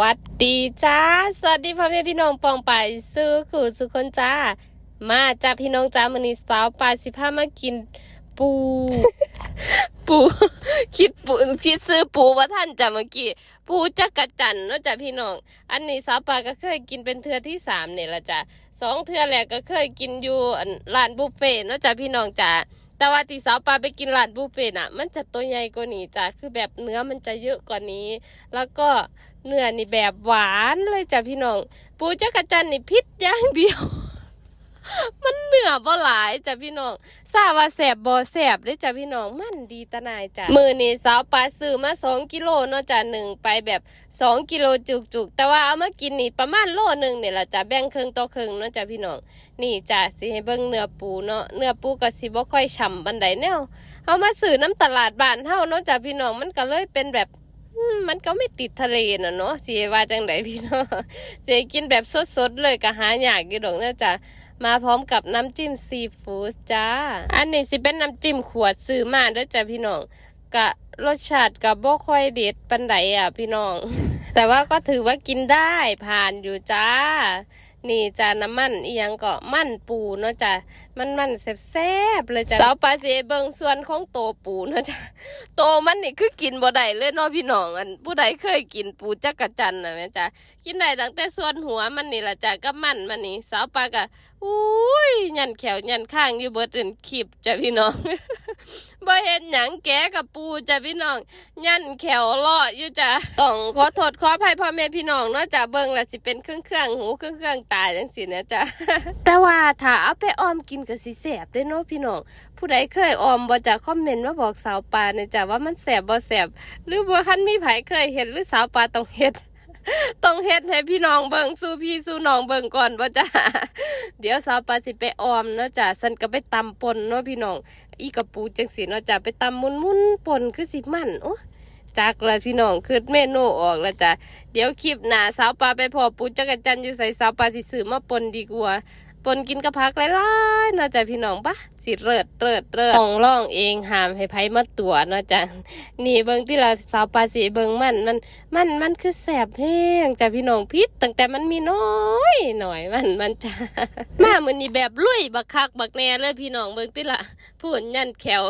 วัสดีจ้า สวัสดีพ่อแม่พี่น้องปองไปซื้อขู่สุกคนจ้า มาจ้าพี่น้องจ้ามันนี้สาวปลาสิพามากินปู ปู คิดปูคิดซื้อปูว่าท่านจ้ะเมื่อกี้ปูจักระจันเนาะจ้ะพี่น้อง อันนี้สาวปลาก็เคยกินเป็นเทือที่สามเนี่ยละจ้ะสองเทือแรกก็เคยกินอยู่ร้านบุฟเฟ่ต์เนาะจ้ะพี่น้องจ้า แต่ว่าที่สาวปลาไปกินร้านบุฟเฟ่ต์น่ะ มันจะตัวใหญ่กว่านี้จ้ะคือแบบเนื้อมันจะเยอะกว่านี้ แล้วก็เนื้อนี่แบบหวานเลยจ้ะพี่น้อง ปูจักรจันนี่พิษอย่างเดียว มันเหนือบ่หลายจ้ะพี่น้องทราบว่าแสบบ่แสบเลยจ้ะพี่น้องมันดีตะนายจ้ะมือนี่สาวปลาซื้อมาสองกิโลเนาะจ้ะหนึ่งไปแบบสองกิโลจุกๆแต่ว่าเอามากินนี่ประมาณโลหนึ่งเนี่ยแหละจ้ะแบ่งครึ่งต่อครึ่งเนาะจ้ะพี่น้องนี่จ้ะสิให้เบิ่งเนื้อปูเนาะเนื้อปูก็สิบ่ค่อยฉ่ำบันไดแนวเอามาซื้อน้ำตลาดบ้านเฮาเนาะจ้ะพี่น้องมันก็เลยเป็นแบบมันก็ไม่ติดทะเลนะเนาะสิว่าจังไดพี่น้องสิกินแบบสดๆเลยก็หายากอยู่ดอกเนาะจ้ะ มาพร้อมกับน้ำจิ้มซีฟู้ดจ้า อันนี้สิเป็นน้ำจิ้มขวดซื้อมาด้วยจ้ะพี่น้องกะรสชาติกับบ่ค่อยเด็ดปันไดอะพี่น้อง แต่ว่าก็ถือว่ากินได้ผ่านอยู่จ้านี่จ้าน้ำมันอียังก็มันปูเนาะจ้ะมันมันแซ่บๆเลยจ้ะสาวปลาเสเบิงส่วนของโตปูเนาะจ้ะโตมันนี่คือกินบ่ได้เลยเนาะพี่น้องอันผู้ใดเคยกินปูจักระจันนะแม่จ้ะกินได้ตั้งแต่ส่วนหัวมันนี่ล่ะจ้ะกับมันมันนี่สาวปลาก็อุ้ยยันแขวยันข้างอยู่เบิดเป็นคลิปจ้ะพี่น้อง บ่เห็นหยังแกกับปูจ้ะพี่น้องยันแขวเลาะอยู่จ้ะต้องขอโทษขออภัยพ่อแม่พี่น้องเนาะจ้ะเบิ่งละสิเป็นเครื่องเครื่องหูเครื่องเครื่องตาจังสินะจ้ะแต่ว่าถ้าเอาไปออมกินก็สิแสบเด้เนาะพี่น้องผู้ใดเคยออมบ่จะคอมเมนต์มาบอกสาวปลาเนี่ยจ้ะว่ามันแสบบ่แสบหรือบ่คันมีไผเคยเห็นหรือสาวปลาต้องเฮ็ด ต้องเฮ็ดให้พี่น้องเบิ่งสู้พี่สู้น้องเบิ่งก่อนบ่จ้ะเดี๋ยวสาวปลาสิไปออมเนาะจ้ะฉันก็ไปตำปนเนาะพี่น้อง อีกระปูจังสีเนาะจ้ะไปตำมุนมุนปนคือสิมันโอ้จากแล้วพี่น้องคือเมนูออกแล้วจ้ะเดี๋ยวคลิปหน้าสาวปลาไปพอปูจักรจันอยู่ใส่สาวปลาสิซื้อมาปนดีกว่า ปนกินกระพักหลายๆนาะจ้ะพี่น้องปะสิเลิดเลิดเลิดต้องร่องเองหามให้ไผมาตัวเนาะจ้ะนี่เบิ้งที่ละสาวปลาสีเบิ้งมันมันมันมันคือแสบแห้งจ้ะพี่น้องพิษตั้งแต่มันมีน้อยหน่อยมันมันจ้ะมามื้อนี้แบบลุยบักคักบักแน่เลยพี่น้องเบิ้งติละพูนยันแขว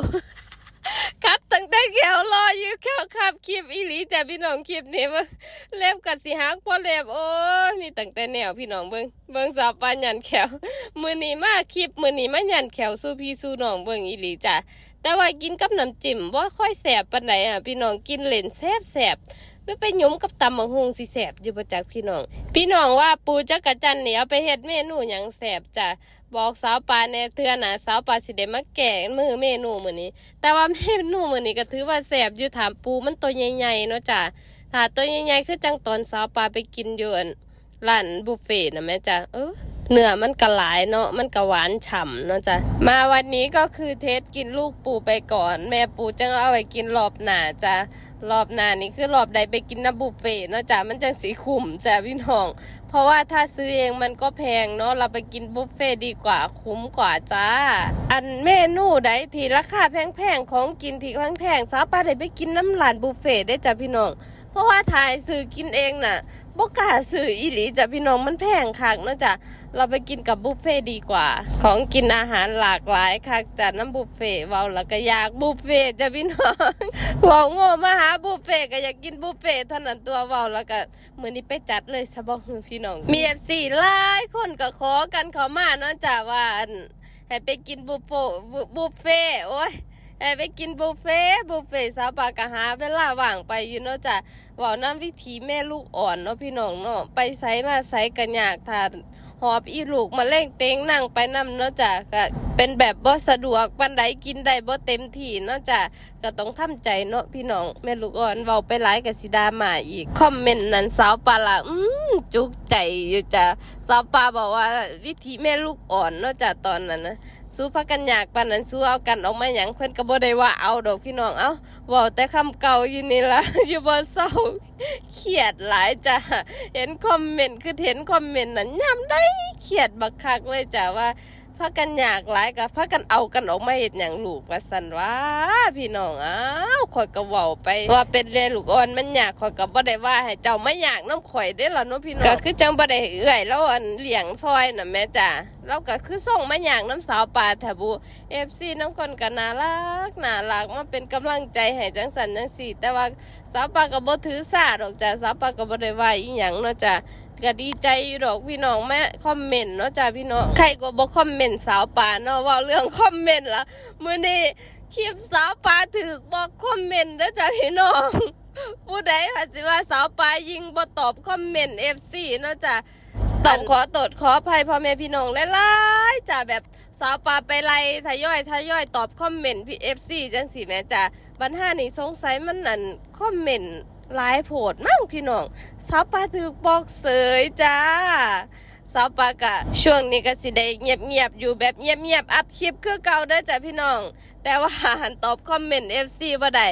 คัดตั้งแต่แขวรออยู่แขวขับคลิปอีหลีแต่พี่น้องคลิปนี้เบิ่าเล็บกัดสีหักพอเล็บโอ้ยมีตั้งแต่แนวพี่น้องเบิ้งเบิ้งสาวปานยันแขวมือนี้มาคลิปมือนี้มายันแขวสู้พี่สู้น้องเบิ้งอีหลีจ้ะแต่ว่ากินกับน้ำจิ้มว่าค่อยแสบปานใดอะพี่น้องกินเล่นแซบแสบ หรือไปหยุมกับตำบักฮุงสิแสบอยู่บ่จักพี่น้อง พี่น้องว่าปูจักรจันทร์นี่เอาไปเฮ็ดเมนูหยังแสบจ้ะบอกสาวปลาในเทือหนาสาวปลาสิเดมาแก่มือเมนูมื้อนี้ แต่ว่าเมนูมื้อนี้ก็ถือว่าแสบอยู่ถามปูมันตัวใหญ่ๆเนาะจ้ะถ้าตัวใหญ่ๆคือจังตอนสาวปลาไปกินอยู่อันร้านบุฟเฟ่ต์นะแม่จ้ะเออ เนื้อมันก็หลายเนาะมันก็หวานฉ่ำเนาะจ้ะมาวันนี้ก็คือเทสกินลูกปูไปก่อน แม่ปูจังเอาไว้กินรอบหนาจ้ะรอบหนานี่คือรอบใดไปกินน้ำบุฟเฟ่เนาะจ้ะมันจังสีคุ้มจ้ะพี่น้อง เพราะว่าถ้าซื้อเองมันก็แพงเนาะเราไปกินบุฟเฟ่ดีกว่าคุ้มกว่าจ้า อันเมนูใดที่ราคาแพงๆของกินที่แพงๆสาปาได้ไปกินน้ำหลานบุฟเฟ่ได้จ้ะพี่น้อง ราะว่าถ่ายซื้อกินเองน่ะบ่กาซื้ออีหลีจ้ะพี่น้องมันแพงคักนะจ้ะเราไปกินกับบุฟเฟ่ดีกว่า ของกินอาหารหลากหลายคักจ้ะน้ำบุฟเฟ่เว้าแล้วก็อยากบุฟเฟ่จ้ะพี่น้องเว้าโง่มาหาบุฟเฟ่ก็อยากกินบุฟเฟ่เท่านั้นตัวเว้าแล้วก็มื้อนี้ไปจัดเลยซะบ่ฮือพี่น้องมี FC หลายคนก็ขอกันเขามาเนาะจ้ะว่าอันให้ไปกินบุฟโฟบุบุฟเฟ่โอ้ย เอ้ไปกินบุฟเฟ่ต์บุฟเฟ่ต์สาวปากะหาเวลาว่างไปอยู่เนาะจ้ะว่าน้ำวิถีแม่ลูกอ่อนเนาะพี่น้องเนาะไปไสมาไสกันยากทานหอบอีลูกมาเล่งเต็งนั่งไปนำเนาะจ้ะก็เป็นแบบบ่สะดวกปันใดกินได้บ่เต็มที่เนาะจ้ะก็ต้องทำใจเนาะพี่น้องแม่ลูกอ่อนเว้าไปหลายกับสิดามาอีกคอมเมนต์นั้นสาวปลาละอืมจุกใจอยู่จ้ะสาวปลาบอกว่าวิถีแม่ลูกอ่อนเนาะจ้ะตอนนั้นนะ สู้พักกันอยากปันนั้นสู้เอากันออกมาหยังเพื่อนก็บ่ได้ว่าเอาดอกพี่น้องเอ้าว่าแต่คำเก่าอยู่นี่ละอยู่บนเศร้าเขียดหลายจ้ะเห็นคอมเมนต์คือเห็นคอมเมนต์นั้นย้ำได้เขียดบักคักเลยจ้ะว่า พากันอยากหลายกับพากันเอากันออกมาเฮ็ดหยังลูกว่าซั่นว่าพี่น้องอ้าวข่อยก็เว้าไปว่าเป็นเรียนลูกอ่อนมันอยากข่อยก็บ่ได้ว่าให้เจ้าไมาอยากน้ำข่อยเด้อล่ะเนาะพี่น้องก็คือจังบ่ได้เอื้อยแล้วอันเหลียงซอยน่ะแม่จ้ะเราก็คือส่งมาอยากน้ำสาวปลาแถบุ FC น้ำคนก็น่ารักน่ารักมาเป็นกำลังใจให้จังสันจังสี่ แต่ว่าสาวปลาก็บ่ถือสาดอกจ้ะสาวปลาก็บ่ได้ว่าอีหยังเนาะจ้ะ ก็ดีใจอยู่ดอกพี่น้องแม่คอมเมนต์เนาะจ้าพี่น้องใครก็บอกคอมเมนต์สาวป่าเนาะว่าเรื่องคอมเมนต์ละมื้อนี้คลิปสาวป่าถึกบอกคอมเมนต์เด้อจ้าพี่น้องผู้ใดค่ะสิว่าสาวปายิงบ่ตอบคอมเมนต์ FC เนาะจ้ะต้องขอตดขออภัยพ่อแม่พี่น้องหลายๆจ้ะแบบสาวปาไปไล่ทยอยทยอยตอบคอมเมนต์พี่ FC จังสิแม่จ้ะบัญหานี่สงสัยมันนั่นคอมเมนต์ หลายโพดมั่งพี่น้องสาวปลาถือบอกเสยจ้า สาวปากะช่วงนี้ก็สิได้เงียบๆอยู่แบบเงียบๆอัพคลิปคือเก่าเด้อจ้ะพี่น้อง แต่ว่าหันตอบคอมเมนต์ FC บ่ได้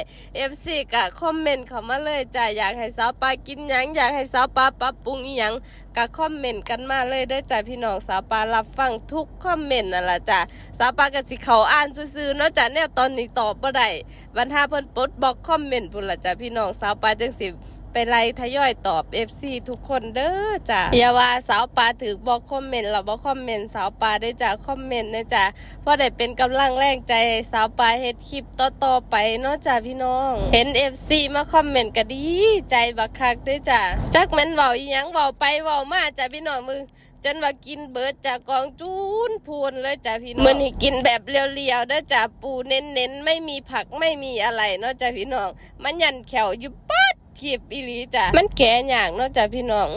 FC กะคอมเมนต์เขามาเลยจ้ะอยากให้สาวปากินหยังอยากให้สาวปาปรับปรุงอีหยังกะคอมเมนต์กันมาเลยเด้อจ้ะพี่น้องสาวปารับฟังทุกคอมเมนต์นั่นล่ะจ้ะสาวปาก็สิเขาอ่านซื่อๆเนาะจ้ะแนวตอนนี้ตอบบ่ได้บรรทาเพิ่นปลดบล็อกคอมเมนต์พุ่นล่ะจ้ะพี่น้องสาวปาจังสิ ไปไล่ทยอยตอบ FC ทุกคนเด้อจ้ะอย่าว่าสาวปลาถือบอกคอมเมนต์เราบอกคอมเมนต์สาวปลาได้จ้ะคอมเมนต์นะจ้ะเพราะได้เป็นกำลังแรงใจให้สาวปลาเฮ็ดคลิปต่อๆไปเนาะจ้ะพี่น้อง เห็น FC มาคอมเมนต์ก็ดี ใจบักคักด้อจ้ะจักแม่นเว้าอีหยังเว้าไปเว้ามาจ้ะพี่น้องมึงจนว่ากินเบิดจากกองจูนพูนเลยจ้ะพี่น้องมื้อนี้กินแบบเรียวๆด้จ้ะปูเน้นๆ ไม่มีผักไม่มีอะไรเนาะจ้ะพี่น้อง มันยันแขวอยู่ปัด คลิปอีหลีจ้ะมันแก่อย่างเนาะจ้ะพี่น้อง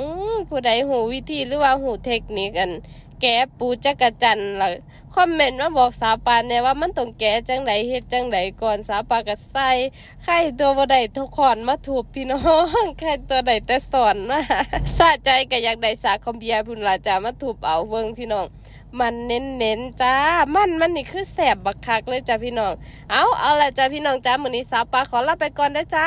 ผู้ใดหูวิธีหรือว่าหูเทคนิคกันแกะปูจักรจันทร์ล่ะคอมเมนต์มาบอกสาปานเนี่ยว่ามันต้องแกะจังไดเฮ็ดจังไดก่อนสาปานก็ใสไข่ตัวบ่ได้ทุกคนมาถูกพี่น้องไข่ตัวใดแต่สอนมาสะใจก็อยากได้สาคอมเบียพุ่นล่ะจ้ะมาถูบเอาเบิ่งพี่น้อง มันเน้นๆจ้า มันมันนี่คือแสบบักคักเลยจ้ะพี่น้อง เอาเอาละจ้ะพี่น้องจ้ามื้อนี้สาปาขอลาไปก่อนเด้อจ้า